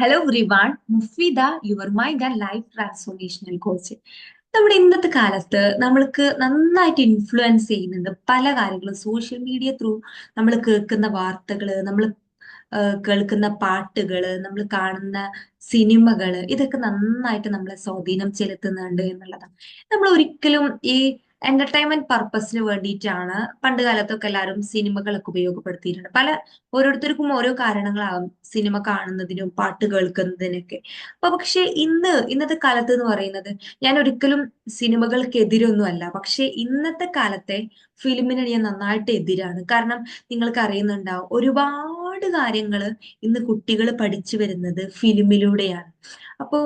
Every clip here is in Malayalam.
Hello റിവാൺ Mufeeda your mind and life transformational coach നമ്മുടെ ഇന്നത്തെ കാലത്ത് നമ്മൾക്ക് നന്നായിട്ട് ഇൻഫ്ലുവൻസ് ചെയ്യുന്നുണ്ട് പല കാര്യങ്ങളും. സോഷ്യൽ മീഡിയ ത്രൂ നമ്മൾ കേൾക്കുന്ന വാർത്തകൾ നമ്മൾ കേൾക്കുന്ന പാട്ടുകൾ നമ്മൾ കാണുന്ന സിനിമകൾ ഇതൊക്കെ നന്നായിട്ട് നമ്മളെ സ്വാധീനം ചെലുത്തുന്നുണ്ട് എന്നുള്ളതാണ്. നമ്മൾ ഒരിക്കലും ഈ എന്റർടൈൻമെന്റ് പർപ്പസിന് വേണ്ടിയിട്ടാണ് പണ്ട് കാലത്തൊക്കെ എല്ലാവരും സിനിമകളൊക്കെ ഉപയോഗപ്പെടുത്തിയിട്ടുണ്ട് പല ഓരോരുത്തർക്കും ഓരോ കാരണങ്ങളാകും സിനിമ കാണുന്നതിനും പാട്ട് കേൾക്കുന്നതിനൊക്കെ. അപ്പൊ പക്ഷെ ഇന്ന് ഇന്നത്തെ കാലത്ത് എന്ന് പറയുന്നത് ഞാൻ ഒരിക്കലും സിനിമകൾക്കെതിരൊന്നും അല്ല പക്ഷെ ഇന്നത്തെ കാലത്തെ ഫിലിമിന് ഞാൻ നന്നായിട്ട് എതിരാണ്. കാരണം നിങ്ങൾക്ക് അറിയുന്നുണ്ടാവും ഒരുപാട് കാര്യങ്ങൾ ഇന്ന് കുട്ടികൾ പഠിച്ചു വരുന്നത് ഫിലിമിലൂടെയാണ്. അപ്പോ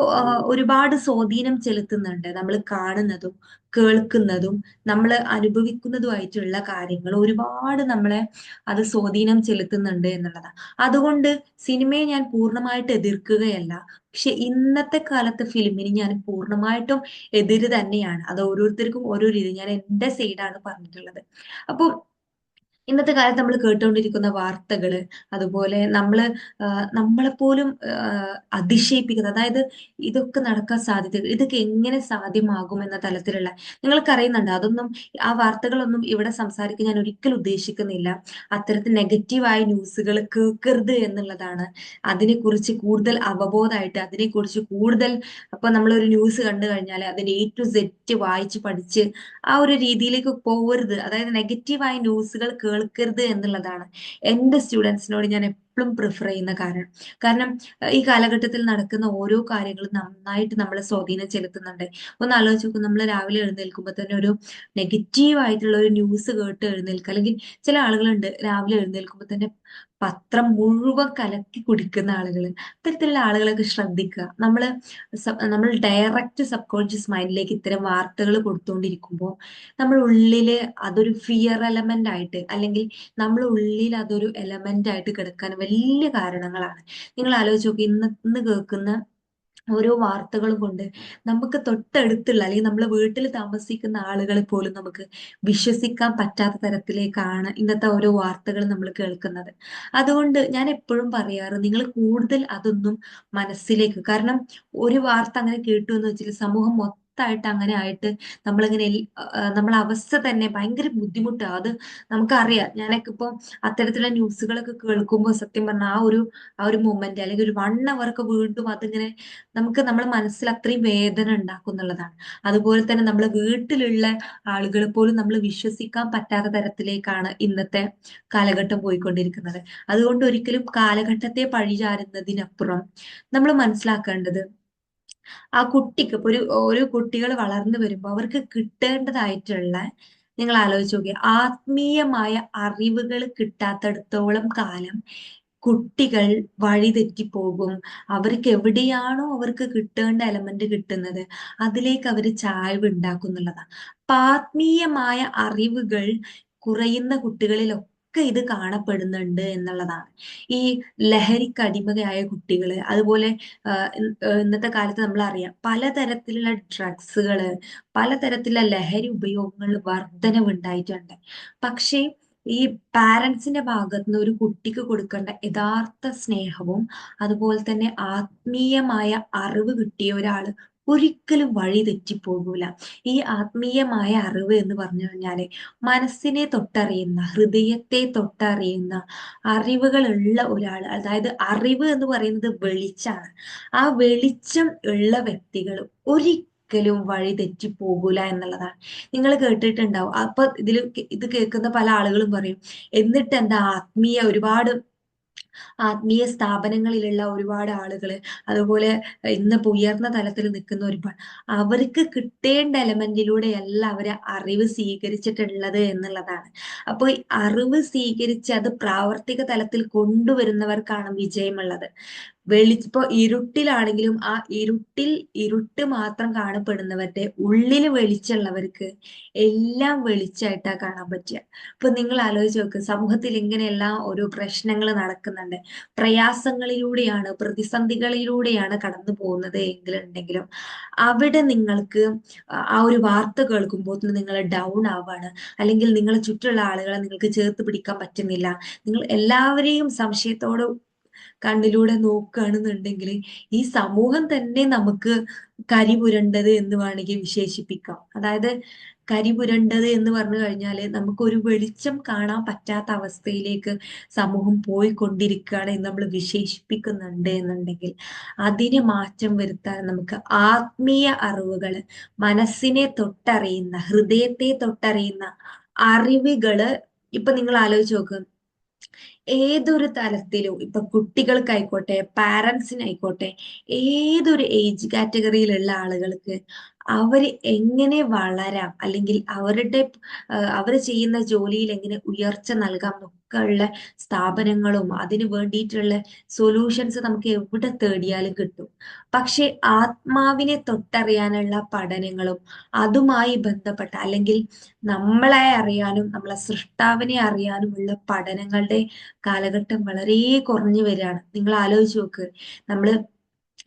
ഒരുപാട് സ്വാധീനം ചെലുത്തുന്നുണ്ട്. നമ്മൾ കാണുന്നതും കേൾക്കുന്നതും നമ്മൾ അനുഭവിക്കുന്നതുമായിട്ടുള്ള കാര്യങ്ങൾ ഒരുപാട് നമ്മളെ അത് സ്വാധീനം ചെലുത്തുന്നുണ്ട് എന്നുള്ളതാണ് അതുകൊണ്ട് സിനിമയെ ഞാൻ പൂർണമായിട്ട് എതിർക്കുകയല്ല. പക്ഷെ ഇന്നത്തെ കാലത്ത് ഫിലിമിന് ഞാൻ പൂർണമായിട്ടും എതിര് തന്നെയാണ്. അത് ഓരോരുത്തർക്കും ഓരോ രീതി. ഞാൻ എന്റെ സൈഡാണ് പറഞ്ഞിട്ടുള്ളത്. അപ്പോൾ ഇന്നത്തെ കാലത്ത് നമ്മൾ കേട്ടുകൊണ്ടിരിക്കുന്ന വാർത്തകൾ അതുപോലെ നമ്മൾ നമ്മളെപ്പോലും അതിശയിപ്പിക്കുന്നത് അതായത് ഇതൊക്കെ നടക്കാൻ സാധ്യത ഇതൊക്കെ എങ്ങനെ സാധ്യമാകും എന്ന തലത്തിലുള്ള നിങ്ങൾക്ക് അറിയുന്നുണ്ട്? അതൊന്നും ആ വാർത്തകളൊന്നും ഇവിടെ സംസാരിക്കാൻ ഞാൻ ഒരിക്കലും ഉദ്ദേശിക്കുന്നില്ല. അത്തരത്തിൽ നെഗറ്റീവായ ന്യൂസുകൾ കേൾക്കരുത് എന്നുള്ളതാണ്. അതിനെക്കുറിച്ച് കൂടുതൽ അവബോധമായിട്ട് അതിനെക്കുറിച്ച് കൂടുതൽ അപ്പൊ നമ്മളൊരു ന്യൂസ് കണ്ടു കഴിഞ്ഞാൽ അതിന്റെ എ ടു സെറ്റ് വായിച്ച് പഠിച്ച് ആ ഒരു രീതിയിലേക്ക് പോകരുത് അതായത് നെഗറ്റീവായ ന്യൂസുകൾ കേൾക്കരുത് എന്നുള്ളതാണ് എന്റെ സ്റ്റുഡൻസിനോട് ഞാൻ എപ്പോഴും പ്രിഫർ ചെയ്യുന്ന കാരണം കാരണം ഈ കാലഘട്ടത്തിൽ നടക്കുന്ന ഓരോ കാര്യങ്ങളും നന്നായിട്ട് നമ്മളെ സ്വാധീനം ചെലുത്തുന്നുണ്ട്. ഒന്ന് ആലോചിച്ച് നോക്കും നമ്മൾ രാവിലെ എഴുന്നേൽക്കുമ്പോൾ തന്നെ ഒരു നെഗറ്റീവ് ആയിട്ടുള്ള ഒരു ന്യൂസ് കേട്ട് എഴുന്നേൽക്കുക. അല്ലെങ്കിൽ ചില ആളുകളുണ്ട് രാവിലെ എഴുന്നേൽക്കുമ്പോൾ തന്നെ പത്രം മുഴുവൻ കലക്കി കുടിക്കുന്ന ആളുകൾ ഇത്തരത്തിലുള്ള ആളുകളൊക്കെ ശ്രദ്ധിക്കുക. നമ്മൾ നമ്മൾ ഡയറക്റ്റ് സബ് കോൺഷ്യസ് മൈൻഡിലേക്ക് ഇത്തരം വാർത്തകൾ കൊടുത്തുകൊണ്ടിരിക്കുമ്പോൾ നമ്മൾ ഉള്ളിൽ അതൊരു ഫിയർ എലമെന്റ് ആയിട്ട് അല്ലെങ്കിൽ നമ്മൾ ഉള്ളിൽ അതൊരു എലമെന്റ് ആയിട്ട് കിടക്കാൻ വലിയ കാരണങ്ങളാണ്. നിങ്ങൾ ആലോചിച്ച് നോക്കി ഇന്ന് ഇന്ന് കേൾക്കുന്ന ഓരോ വാർത്തകളും കൊണ്ട് നമുക്ക് തൊട്ടടുത്തുള്ള അല്ലെങ്കിൽ നമ്മൾ വീട്ടിൽ താമസിക്കുന്ന ആളുകളെ പോലും നമുക്ക് വിശ്വസിക്കാൻ പറ്റാത്ത തരത്തിലേക്കാണ് ഇന്നത്തെ ഓരോ വാർത്തകൾ നമ്മൾ കേൾക്കുന്നത്. അതുകൊണ്ട് ഞാൻ എപ്പോഴും പറയാറ് നിങ്ങൾ കൂടുതൽ അതൊന്നും മനസ്സിലേക്ക് കാരണം ഒരു വാർത്ത അങ്ങനെ കേട്ടു എന്ന് വെച്ചാൽ സമൂഹം മൊത്തമായിട്ട് അങ്ങനെ ആയിട്ട് നമ്മളിങ്ങനെ നമ്മളെ അവസ്ഥ തന്നെ ഭയങ്കര ബുദ്ധിമുട്ടാണ് അത് നമുക്കറിയാം. ഞാനൊക്കെ ഇപ്പൊ അത്തരത്തിലുള്ള ന്യൂസുകളൊക്കെ കേൾക്കുമ്പോൾ സത്യം പറഞ്ഞാൽ ആ ഒരു ആ ഒരു മൊമെന്റ് അല്ലെങ്കിൽ ഒരു വൺ അവർ ഒക്കെ വീണ്ടും അതിങ്ങനെ നമുക്ക് നമ്മുടെ മനസ്സിൽ അത്രയും വേദന ഉണ്ടാക്കും എന്നുള്ളതാണ്. അതുപോലെ തന്നെ നമ്മളെ വീട്ടിലുള്ള ആളുകൾ പോലും നമ്മൾ വിശ്വസിക്കാൻ പറ്റാത്ത തരത്തിലേക്കാണ് ഇന്നത്തെ കാലഘട്ടം പോയിക്കൊണ്ടിരിക്കുന്നത്. അതുകൊണ്ട് ഒരിക്കലും കാലഘട്ടത്തെ പഴിചാരുന്നതിനപ്പുറം നമ്മൾ മനസ്സിലാക്കേണ്ടത് ആ കുട്ടിക്ക് ഇപ്പൊ ഒരു ഓരോ കുട്ടികൾ വളർന്നു വരുമ്പോൾ അവർക്ക് കിട്ടേണ്ടതായിട്ടുള്ള നിങ്ങൾ ആലോചിച്ച് നോക്കി ആത്മീയമായ അറിവുകൾ കിട്ടാത്തടത്തോളം കാലം കുട്ടികൾ വഴിതെറ്റി പോകും. അവർക്ക് എവിടെയാണോ അവർക്ക് കിട്ടേണ്ട എലമെന്റ് കിട്ടുന്നത് അതിലേക്ക് അവർ ചായ്വ് ഉണ്ടാക്കും എന്നുള്ളതാണ് അപ്പൊ ആത്മീയമായ അറിവുകൾ കുറയുന്ന കുട്ടികളിലൊക്കെ ഒക്കെ ഇത് കാണപ്പെടുന്നുണ്ട് എന്നുള്ളതാണ്. ഈ ലഹരിക്ക് അടിമകയായ കുട്ടികൾ അതുപോലെ ഇന്നത്തെ കാലത്ത് നമ്മൾ അറിയാം പലതരത്തിലുള്ള ഡ്രഗ്സുകൾ പലതരത്തിലുള്ള ലഹരി ഉപയോഗങ്ങൾ വർധനവുണ്ടായിട്ടുണ്ട്. പക്ഷേ ഈ പാരൻസിന്റെ ഭാഗത്ത് നിന്ന് ഒരു കുട്ടിക്ക് കൊടുക്കേണ്ട യഥാർത്ഥ സ്നേഹവും അതുപോലെ തന്നെ ആത്മീയമായ അറിവ് കിട്ടിയ ഒരാൾ ഒരിക്കലും വഴി തെറ്റിപ്പോകൂല. ഈ ആത്മീയമായ അറിവ് എന്ന് പറഞ്ഞു കഴിഞ്ഞാൽ മനസ്സിനെ തൊട്ടറിയുന്ന ഹൃദയത്തെ തൊട്ടറിയുന്ന അറിവുകളുള്ള ഒരാൾ അതായത് അറിവ് എന്ന് പറയുന്നത് വെളിച്ചാണ് ആ വെളിച്ചം ഉള്ള വ്യക്തികൾ ഒരിക്കലും ഒരിക്കലും വഴി തെറ്റിപ്പോകൂല എന്നുള്ളതാണ്. നിങ്ങൾ കേട്ടിട്ടുണ്ടാവും. അപ്പൊ ഇതിൽ ഇത് കേൾക്കുന്ന പല ആളുകളും പറയും എന്നിട്ട് എന്താ ആത്മീയ ഒരുപാട് ആത്മീയ സ്ഥാപനങ്ങളിലുള്ള ഒരുപാട് ആളുകൾ അതുപോലെ ഇന്ന് ഉയർന്ന തലത്തിൽ നിൽക്കുന്ന ഒരുപാട് അവർക്ക് കിട്ടേണ്ട എലമെന്റിലൂടെയല്ല അവർ അറിവ് സ്വീകരിച്ചിട്ടുള്ളത് എന്നുള്ളതാണ്. അപ്പോൾ അറിവ് സ്വീകരിച്ച് അത് പ്രാവർത്തിക തലത്തിൽ കൊണ്ടുവരുന്നവർക്കാണ് വിജയമുള്ളത്. വെളി ഇരുട്ടിലാണെങ്കിലും ആ ഇരുട്ടിൽ ഇരുട്ട് മാത്രം കാണപ്പെടുന്നവരുടെ ഉള്ളിൽ വെളിച്ചുള്ളവർക്ക് എല്ലാം വെളിച്ചായിട്ടാ കാണാൻ പറ്റുക. ഇപ്പൊ നിങ്ങൾ ആലോചിച്ച് നോക്ക് സമൂഹത്തിൽ ഇങ്ങനെയെല്ലാം ഓരോ പ്രശ്നങ്ങൾ നടക്കുന്നുണ്ട്. പ്രയാസങ്ങളിലൂടെയാണ് പ്രതിസന്ധികളിലൂടെയാണ് കടന്നു പോകുന്നത് എങ്കിലുണ്ടെങ്കിലും അവിടെ നിങ്ങൾക്ക് ആ ഒരു വാർത്ത കേൾക്കുമ്പോൾ നിങ്ങൾ ഡൗൺ ആവാണ്. അല്ലെങ്കിൽ നിങ്ങളെ ചുറ്റുള്ള ആളുകളെ നിങ്ങൾക്ക് ചേർത്ത് പിടിക്കാൻ പറ്റുന്നില്ല. നിങ്ങൾ എല്ലാവരെയും സംശയത്തോട് കണ്ണിലൂടെ നോക്കുകയാണെന്നുണ്ടെങ്കിൽ ഈ സമൂഹം തന്നെ നമുക്ക് കരിപുരണ്ടത് എന്ന് വേണമെങ്കിൽ വിശേഷിപ്പിക്കാം. അതായത് കരിപുരണ്ടത് എന്ന് പറഞ്ഞു കഴിഞ്ഞാൽ നമുക്കൊരു വെളിച്ചം കാണാൻ പറ്റാത്ത അവസ്ഥയിലേക്ക് സമൂഹം പോയിക്കൊണ്ടിരിക്കുകയാണ് എന്ന് നമ്മൾ വിശേഷിപ്പിക്കുന്നുണ്ട് എന്നുണ്ടെങ്കിൽ. അതിന് മാറ്റം വരുത്താൻ നമുക്ക് ആത്മീയ അറിവുകൾ മനസ്സിനെ തൊട്ടറിയുന്ന ഹൃദയത്തെ തൊട്ടറിയുന്ന അറിവുകൾ ഇപ്പൊ നിങ്ങൾ ആലോചിച്ച് നോക്കുക ഏതൊരു തലത്തിലും ഇപ്പൊ കുട്ടികൾക്കായിക്കോട്ടെ പാരൻസിനായിക്കോട്ടെ ഏതൊരു ഏജ് കാറ്റഗറിയിലുള്ള ആളുകൾക്ക് അവർ എങ്ങനെ വളരാം? അല്ലെങ്കിൽ അവരുടെ അവർ ചെയ്യുന്ന ജോലിയിൽ എങ്ങനെ ഉയർച്ച നൽകാം? എന്നൊക്കെ ഉള്ള സ്ഥാപനങ്ങളും അതിന് വേണ്ടിയിട്ടുള്ള സൊല്യൂഷൻസ് നമുക്ക് എവിടെ തേടിയാലും കിട്ടും. പക്ഷെ ആത്മാവിനെ തൊട്ടറിയാനുള്ള പഠനങ്ങളും അതുമായി ബന്ധപ്പെട്ട അല്ലെങ്കിൽ നമ്മളെ അറിയാനും നമ്മളെ സൃഷ്ടാവിനെ അറിയാനുമുള്ള പഠനങ്ങളുടെ കാലഘട്ടം വളരെ കുറഞ്ഞു വരികയാണ്. നിങ്ങൾ ആലോചിച്ച് നോക്ക്. നമ്മൾ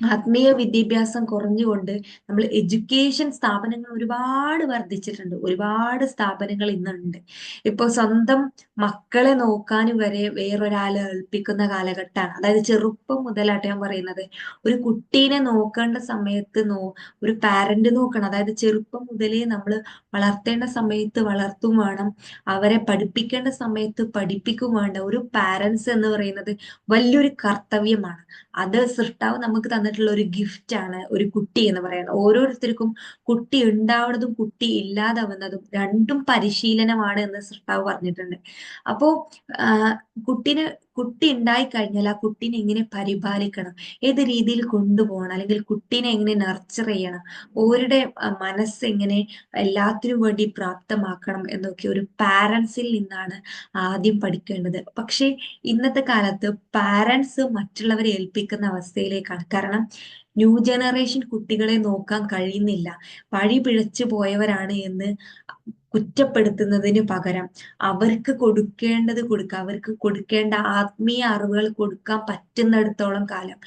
ആത്മീയ വിദ്യാഭ്യാസം കുറഞ്ഞുകൊണ്ട് നമ്മൾ എഡ്യൂക്കേഷൻ സ്ഥാപനങ്ങൾ ഒരുപാട് വർദ്ധിച്ചിട്ടുണ്ട്. ഒരുപാട് സ്ഥാപനങ്ങൾ ഇന്നുണ്ട്. ഇപ്പൊ സ്വന്തം മക്കളെ നോക്കാൻ വരെ വേറൊരാളെ ഏൽപ്പിക്കുന്ന കാലഘട്ടമാണ്. അതായത് ചെറുപ്പം മുതലാട്ട് ഞാൻ പറയുന്നത് ഒരു കുട്ടീനെ നോക്കേണ്ട സമയത്ത് നോ ഒരു പാരന്റ് നോക്കണം. അതായത് ചെറുപ്പം മുതലേ നമ്മൾ വളർത്തേണ്ട സമയത്ത് വളർത്തും വേണം. അവരെ പഠിപ്പിക്കേണ്ട സമയത്ത് പഠിപ്പിക്കും വേണ്ട. ഒരു പാരൻസ് എന്ന് പറയുന്നത് വലിയൊരു കർത്തവ്യമാണ്. അത് സൃഷ്ടാവ് നമുക്ക് തന്നിട്ടുള്ള ഒരു ഗിഫ്റ്റ് ആണ് ഒരു കുട്ടി എന്ന് പറയുന്നത്. ഓരോരുത്തർക്കും കുട്ടി ഉണ്ടാവുന്നതും കുട്ടി ഇല്ലാതാവുന്നതും രണ്ടും പരിശീലനമാണ് എന്ന് സൃഷ്ടാവ് പറഞ്ഞിട്ടുണ്ട്. അപ്പോ കുട്ടിനെ കുട്ടി ഉണ്ടായി കഴിഞ്ഞാൽ ആ കുട്ടീനെ എങ്ങനെ പരിപാലിക്കണം? ഏത് രീതിയിൽ കൊണ്ടുപോകണം? അല്ലെങ്കിൽ കുട്ടീനെ എങ്ങനെ നർച്ചർ ചെയ്യണം? ഓരുടെ മനസ്സ് എങ്ങനെ എല്ലാത്തിനും വേണ്ടി പ്രാപ്തമാക്കണം എന്നൊക്കെ ഒരു പാരൻസിൽ നിന്നാണ് ആദ്യം പഠിക്കേണ്ടത്. പക്ഷേ ഇന്നത്തെ കാലത്ത് പാരൻസ് മറ്റുള്ളവരെ ഏൽപ്പിക്കുന്ന അവസ്ഥയിലേക്കാണ്. കാരണം ന്യൂ ജനറേഷൻ കുട്ടികളെ നോക്കാൻ കഴിയുന്നില്ല. വഴി പിഴച്ചു പോയവരാണ് എന്ന് കുറ്റപ്പെടുത്തുന്നതിന് പകരം അവർക്ക് കൊടുക്കേണ്ടത് കൊടുക്കുക അവർക്ക് കൊടുക്കേണ്ട ആത്മീയ അറിവുകൾ കൊടുക്കാൻ പറ്റുന്നിടത്തോളം കാലം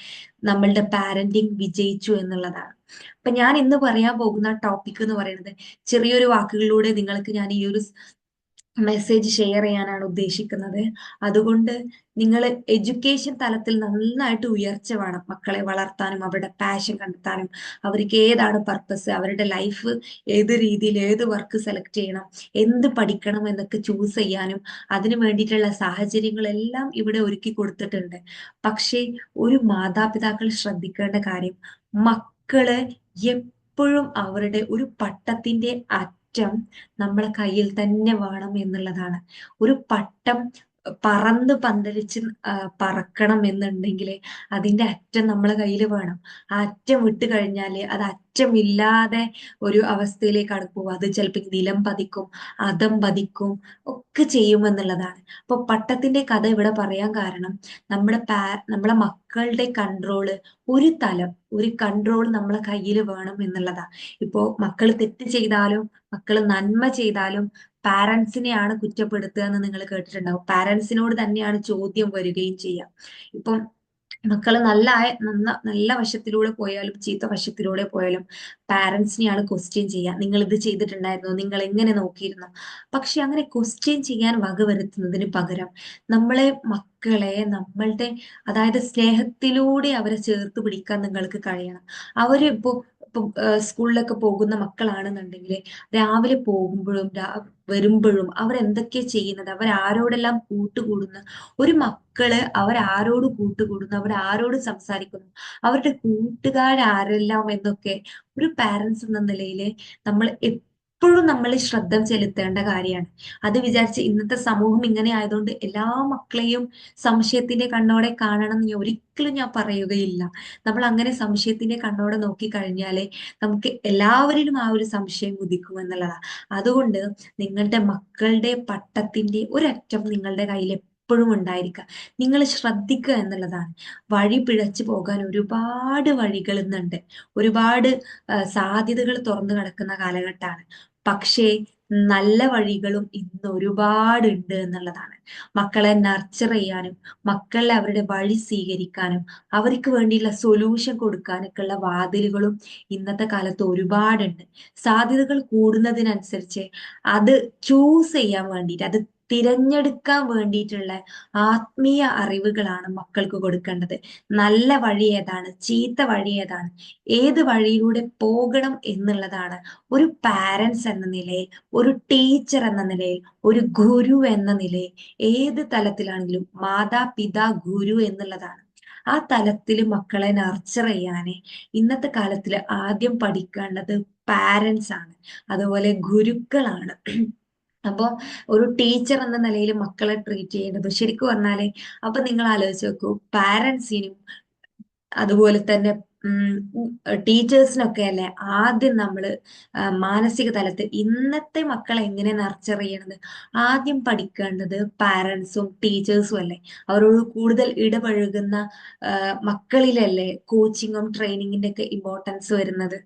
നമ്മളുടെ പാരന്റിങ് വിജയിച്ചു എന്നുള്ളതാണ്. അപ്പൊ ഞാൻ ഇന്ന് പറയാൻ പോകുന്ന ടോപ്പിക് എന്ന് പറയുന്നത് ചെറിയൊരു വാക്കുകളിലൂടെ നിങ്ങൾക്ക് ഞാൻ ഈ ഒരു മെസ്സേജ് ഷെയർ ചെയ്യാനാണ് ഉദ്ദേശിക്കുന്നത്. അതുകൊണ്ട് നിങ്ങൾ എഡ്യൂക്കേഷൻ തലത്തിൽ നന്നായിട്ട് ഉയർച്ച വേണം മക്കളെ വളർത്താനും അവരുടെ പാഷൻ കണ്ടെത്താനും. അവർക്ക് ഏതാണ് പർപ്പസ് അവരുടെ ലൈഫ് ഏത് രീതിയിൽ ഏത് വർക്ക് സെലക്ട് ചെയ്യണം? എന്ത് പഠിക്കണം എന്നൊക്കെ ചൂസ് ചെയ്യാനും അതിനു വേണ്ടിയിട്ടുള്ള സാഹചര്യങ്ങളെല്ലാം ഇവിടെ ഒരുക്കി കൊടുത്തിട്ടുണ്ട്. പക്ഷേ ഒരു മാതാപിതാക്കൾ ശ്രദ്ധിക്കേണ്ട കാര്യം മക്കൾ എപ്പോഴും അവരുടെ ഒരു പട്ടത്തിന്റെ അറ്റം നമ്മളെ കയ്യിൽ തന്നെ വേണം എന്നുള്ളതാണ്. ഒരു പട്ടം പറന്ന് പന്തലിച്ച് പറക്കണം എന്നുണ്ടെങ്കിൽ അതിന്റെ അറ്റം നമ്മളെ കയ്യിൽ വേണം. ആ അറ്റം വിട്ട് കഴിഞ്ഞാൽ അത് അറ്റമില്ലാതെ ഒരു അവസ്ഥയിലേക്കാണ് പോവുക. അത് ചിലപ്പോൾ നിലം പതിക്കും അതം പതിക്കും ഒക്കെ ചെയ്യുമെന്നുള്ളതാണ് അപ്പൊ പട്ടത്തിന്റെ കഥ ഇവിടെ പറയാൻ കാരണം നമ്മുടെ പാ നമ്മളെ മക്കളുടെ കൺട്രോൾ ഒരു തലം ഒരു കൺട്രോൾ നമ്മളെ കയ്യിൽ വേണം എന്നുള്ളതാണ് ഇപ്പോ മക്കൾ തെറ്റ് ചെയ്താലും മക്കൾ നന്മ ചെയ്താലും പാരൻസിനെയാണ് കുറ്റപ്പെടുത്തുക എന്ന് നിങ്ങൾ കേട്ടിട്ടുണ്ടാവും. പാരൻസിനോട് തന്നെയാണ് ചോദ്യം വരികയും ചെയ്യാം. ഇപ്പം മക്കൾ നല്ല നന്ന നല്ല വശത്തിലൂടെ പോയാലും ചീത്ത വശത്തിലൂടെ പോയാലും പാരൻസിനെയാണ് ക്വസ്റ്റ്യൻ ചെയ്യുക നിങ്ങൾ ഇത് ചെയ്തിട്ടുണ്ടായിരുന്നോ? നിങ്ങൾ എങ്ങനെ നോക്കിയിരുന്നു? പക്ഷെ അങ്ങനെ ക്വസ്റ്റ്യൻ ചെയ്യാൻ വകവരുത്തുന്നതിന് പകരം നമ്മളെ മക്കളെ നമ്മളുടെ അതായത് സ്നേഹത്തിലൂടെ അവരെ ചേർത്ത് പിടിക്കാൻ നിങ്ങൾക്ക് കഴിയണം. അവരിപ്പോ സ്കൂളിലൊക്കെ പോകുന്ന മക്കളാണെന്നുണ്ടെങ്കിൽ രാവിലെ പോകുമ്പോഴും വരുമ്പോഴും അവർ എന്തൊക്കെയാ ചെയ്യുന്നത്? അവർ ആരോടെല്ലാം കൂട്ടുകൂടുന്നു ഒരു മക്കൾ അവർ ആരോട് കൂട്ടുകൂടുന്നു അവർ ആരോട് സംസാരിക്കുന്നു അവരുടെ കൂട്ടുകാരാരെല്ലാം എന്നൊക്കെ ഒരു പാരൻസ് എന്ന നിലയിൽ നമ്മൾ എപ്പോഴും നമ്മൾ ശ്രദ്ധ ചെലുത്തേണ്ട കാര്യമാണ്. അത് വിചാരിച്ച് ഇന്നത്തെ സമൂഹം ഇങ്ങനെ ആയതുകൊണ്ട് എല്ലാ മക്കളെയും സംശയത്തിന്റെ കണ്ണോടെ കാണണം എന്ന് ഒരിക്കലും ഞാൻ പറയുകയില്ല. നമ്മൾ അങ്ങനെ സംശയത്തിന്റെ കണ്ണോടെ നോക്കി കഴിഞ്ഞാലേ നമുക്ക് എല്ലാവരിലും ആ ഒരു സംശയം കുതിക്കും എന്നുള്ളതാണ് അതുകൊണ്ട് നിങ്ങളുടെ മക്കളുടെ പട്ടത്തിന്റെ ഒരറ്റം നിങ്ങളുടെ കയ്യിൽ എപ്പോഴും ഉണ്ടായിരിക്കുക. നിങ്ങൾ ശ്രദ്ധിക്കുക എന്നുള്ളതാണ്. വഴി പിഴച്ചു പോകാൻ ഒരുപാട് വഴികൾ ഇന്നുണ്ട്. ഒരുപാട് സാധ്യതകൾ തുറന്നു കിടക്കുന്ന കാലഘട്ടമാണ്. പക്ഷേ നല്ല വഴികളും ഇന്ന് ഒരുപാട് ഉണ്ട് എന്നുള്ളതാണ്. മക്കളെ നർച്ചർ ചെയ്യാനും മക്കളെ അവരുടെ വഴി സ്വീകരിക്കാനും അവർക്ക് വേണ്ടിയുള്ള സൊല്യൂഷൻ കൊടുക്കാനൊക്കെ ഉള്ള വാതിലുകളും ഇന്നത്തെ കാലത്ത് ഒരുപാടുണ്ട്. സാധ്യതകൾ കൂടുന്നതിനനുസരിച്ച് അത് ചൂസ് ചെയ്യാൻ വേണ്ടിയിട്ട് അത് തിരഞ്ഞെടുക്കാൻ വേണ്ടിയിട്ടുള്ള ആത്മീയ അറിവുകളാണ് മക്കൾക്ക് കൊടുക്കേണ്ടത്. നല്ല വഴി ഏതാണ്? ചീത്ത വഴി ഏതാണ്? ഏത് വഴിയിലൂടെ പോകണം എന്നുള്ളതാണ് ഒരു പാരൻസ് എന്ന നിലയിൽ ഒരു ടീച്ചർ എന്ന നിലയിൽ ഒരു ഗുരു എന്ന നിലയിൽ ഏത് തലത്തിലാണെങ്കിലും മാതാപിതാ ഗുരു എന്നുള്ളതാണ്. ആ തലത്തിൽ മക്കളെ നർച്ചർ ചെയ്യാനേ ഇന്നത്തെ കാലത്തിൽ ആദ്യം പഠിക്കേണ്ടത് പാരൻസ് ആണ്. അതുപോലെ ഗുരുക്കളാണ്. അപ്പൊ ഒരു ടീച്ചർ എന്ന നിലയിൽ മക്കളെ ട്രീറ്റ് ചെയ്യേണ്ടത് ശരിക്കും പറഞ്ഞാൽ അപ്പൊ നിങ്ങൾ ആലോചിച്ച് നോക്കൂ പാരൻസിനും അതുപോലെ തന്നെ ടീച്ചേഴ്സിനൊക്കെ അല്ലെ ആദ്യം നമ്മൾ മാനസിക തലത്തിൽ ഇന്നത്തെ മക്കളെ എങ്ങനെ നർച്ചർ ചെയ്യണത്? ആദ്യം പഠിക്കേണ്ടത് പാരൻസും ടീച്ചേഴ്സും അല്ലേ? അവരോട് കൂടുതൽ ഇടപഴകുന്ന മക്കളിലല്ലേ കോച്ചിങ്ങും ട്രെയിനിങ്ങിന്റെ ഒക്കെ ഇമ്പോർട്ടൻസ് വരുന്നത്.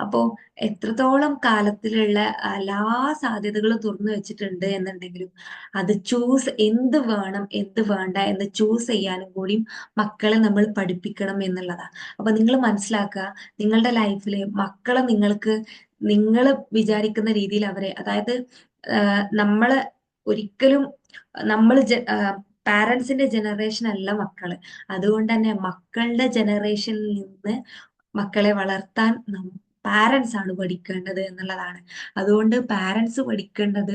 അപ്പോ എത്രത്തോളം കാലത്തിലുള്ള എല്ലാ സാധ്യതകളും തുറന്നു വെച്ചിട്ടുണ്ട് എന്നുണ്ടെങ്കിലും അത് ചൂസ് എന്ത് വേണം എന്ത് വേണ്ട എന്ന് ചൂസ് ചെയ്യാനും കൂടിയും മക്കളെ നമ്മൾ പഠിപ്പിക്കണം എന്നുള്ളതാണ് അപ്പൊ നിങ്ങൾ മനസ്സിലാക്കുക നിങ്ങളുടെ ലൈഫിൽ മക്കളെ നിങ്ങൾക്ക് നിങ്ങൾ വിചാരിക്കുന്ന രീതിയിൽ അവരെ അതായത് നമ്മൾ ഒരിക്കലും നമ്മൾ പാരൻസിന്റെ ജനറേഷൻ അല്ല മക്കൾ. അതുകൊണ്ട് തന്നെ മക്കളുടെ ജനറേഷനിൽ നിന്ന് മക്കളെ വളർത്താൻ പാരൻസ് ആണ് പഠിക്കേണ്ടത് എന്നുള്ളതാണ്. അതുകൊണ്ട് പാരൻസ് പഠിക്കേണ്ടത്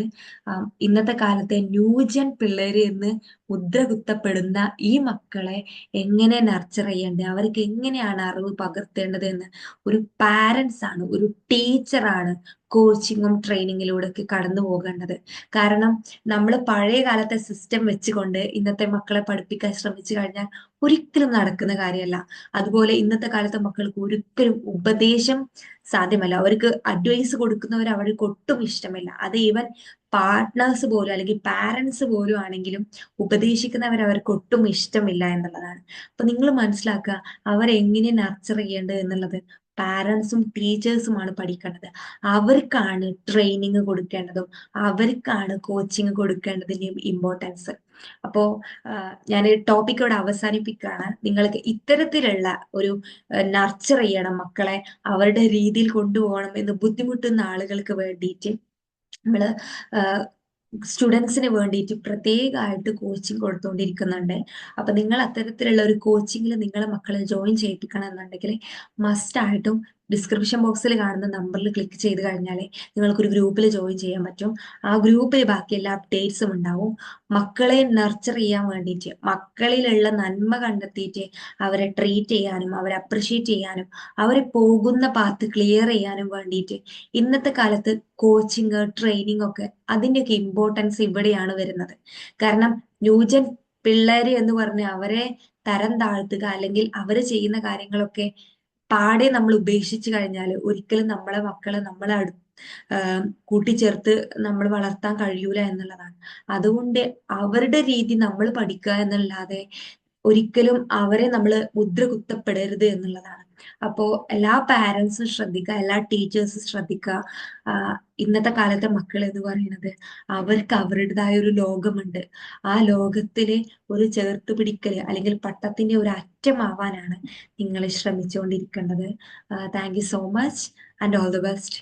ഇന്നത്തെ കാലത്തെ ന്യൂജൻ പിള്ളേര് എന്ന് മുദ്ര കുത്തപ്പെടുന്ന ഈ മക്കളെ എങ്ങനെ നർച്ചർ ചെയ്യേണ്ടത് അവർക്ക് എങ്ങനെയാണ് അറിവ് പകർത്തേണ്ടത് എന്ന് ഒരു പാരൻസ് ആണ് ഒരു ടീച്ചറാണ് കോച്ചിങ്ങും ട്രെയിനിങ്ങിലൂടെ ഒക്കെ കടന്നു പോകേണ്ടത്. കാരണം നമ്മൾ പഴയ കാലത്തെ സിസ്റ്റം വെച്ചുകൊണ്ട് ഇന്നത്തെ മക്കളെ പഠിപ്പിക്കാൻ ശ്രമിച്ചു കഴിഞ്ഞാൽ ഒരിക്കലും നടക്കുന്ന കാര്യമല്ല. അതുപോലെ ഇന്നത്തെ കാലത്തെ മക്കൾക്ക് ഒരിക്കലും ഉപദേശം സാധ്യമല്ല. അവർക്ക് അഡ്വൈസ് കൊടുക്കുന്നവർ അവർക്ക് ഒട്ടും ഇഷ്ടമില്ല. അത് ഈവൻ പാർട്ട്നേഴ്സ് പോലും അല്ലെങ്കിൽ പാരൻസ് പോലും ആണെങ്കിലും ഉപദേശിക്കുന്നവർ അവർക്ക് ഒട്ടും ഇഷ്ടമില്ല എന്നുള്ളതാണ്. അപ്പൊ നിങ്ങൾ മനസ്സിലാക്കുക അവരെങ്ങനെ നർച്ചർ ചെയ്യേണ്ടത് എന്നുള്ളത്. പാരൻസും ടീച്ചേഴ്സുമാണ് പഠിക്കേണ്ടത്. അവർക്കാണ് ട്രെയിനിങ് കൊടുക്കേണ്ടതും. അവർക്കാണ് കോച്ചിങ് കൊടുക്കേണ്ടതിന്റെയും ഇമ്പോർട്ടൻസ് അപ്പോ ഞാൻ ടോപ്പിക് ഇവിടെ അവസാനിപ്പിക്കുകയാണ്. നിങ്ങൾക്ക് ഇത്തരത്തിലുള്ള ഒരു നർച്ചർ ചെയ്യണം മക്കളെ. അവരുടെ രീതിയിൽ കൊണ്ടുപോകണം എന്ന് ബുദ്ധിമുട്ടുന്ന ആളുകൾക്ക് വേണ്ടിയിട്ട്. നമ്മൾ സ്റ്റുഡൻസിന് വേണ്ടിയിട്ട് പ്രത്യേകമായിട്ട് കോച്ചിങ് കൊടുത്തുകൊണ്ടിരിക്കുന്നുണ്ട് അപ്പൊ നിങ്ങൾ അത്തരത്തിലുള്ള ഒരു കോച്ചിങ്ങിൽ നിങ്ങളെ മക്കളെ ജോയിൻ ചെയ്യിപ്പിക്കണം എന്നുണ്ടെങ്കിൽ മസ്റ്റ് ആയിട്ടും ഡിസ്ക്രിപ്ഷൻ ബോക്സിൽ കാണുന്ന നമ്പറിൽ ക്ലിക്ക് ചെയ്ത് കഴിഞ്ഞാൽ നിങ്ങൾക്കൊരു ഗ്രൂപ്പിൽ ജോയിൻ ചെയ്യാൻ പറ്റും. ആ ഗ്രൂപ്പിൽ ബാക്കി എല്ലാ അപ്ഡേറ്റ്സും ഉണ്ടാവും. മക്കളെ നർച്ചർ ചെയ്യാൻ വേണ്ടിയിട്ട് മക്കളിലുള്ള നന്മ കണ്ടെത്തിയിട്ട് അവരെ ട്രീറ്റ് ചെയ്യാനും അവരെ അപ്രിഷിയേറ്റ് ചെയ്യാനും അവരെ പോകുന്ന പാത്ത് ക്ലിയർ ചെയ്യാനും വേണ്ടിയിട്ട് ഇന്നത്തെ കാലത്ത് കോച്ചിങ് ട്രെയിനിങ് ഒക്കെ അതിന്റെയൊക്കെ ഇമ്പോർട്ടൻസ് ഇവിടെയാണ് വരുന്നത്. കാരണം ന്യൂജൻ പിള്ളേര് എന്ന് പറഞ്ഞ് അവരെ തരം താഴ്ത്തുക അല്ലെങ്കിൽ അവർ ചെയ്യുന്ന കാര്യങ്ങളൊക്കെ പാടെ നമ്മൾ ഉപേക്ഷിച്ചു കഴിഞ്ഞാൽ ഒരിക്കലും നമ്മളെ മക്കളെ നമ്മളെ അടു കൂട്ടിച്ചേർത്ത് നമ്മൾ വളർത്താൻ കഴിയൂല എന്നുള്ളതാണ്. അതുകൊണ്ട് അവരുടെ രീതി നമ്മൾ പഠിക്കുക എന്നല്ലാതെ ഒരിക്കലും അവരെ നമ്മൾ മുദ്ര കുത്തപ്പെടരുത് എന്നുള്ളതാണ്. അപ്പോ എല്ലാ പാരൻസും ശ്രദ്ധിക്കുക എല്ലാ ടീച്ചേഴ്സും ശ്രദ്ധിക്കുക ഇന്നത്തെ കാലത്തെ മക്കൾ എന്ന് പറയുന്നത് അവർക്ക് അവരുടേതായ ഒരു ലോകമുണ്ട്. ആ ലോകത്തിലെ ഒരു ചേർത്ത് പിടിക്കൽ അല്ലെങ്കിൽ പട്ടത്തിന്റെ ഒരു അറ്റമാവാനാണ് നിങ്ങൾ ശ്രമിച്ചുകൊണ്ടിരിക്കേണ്ടത് thank you so much and all the best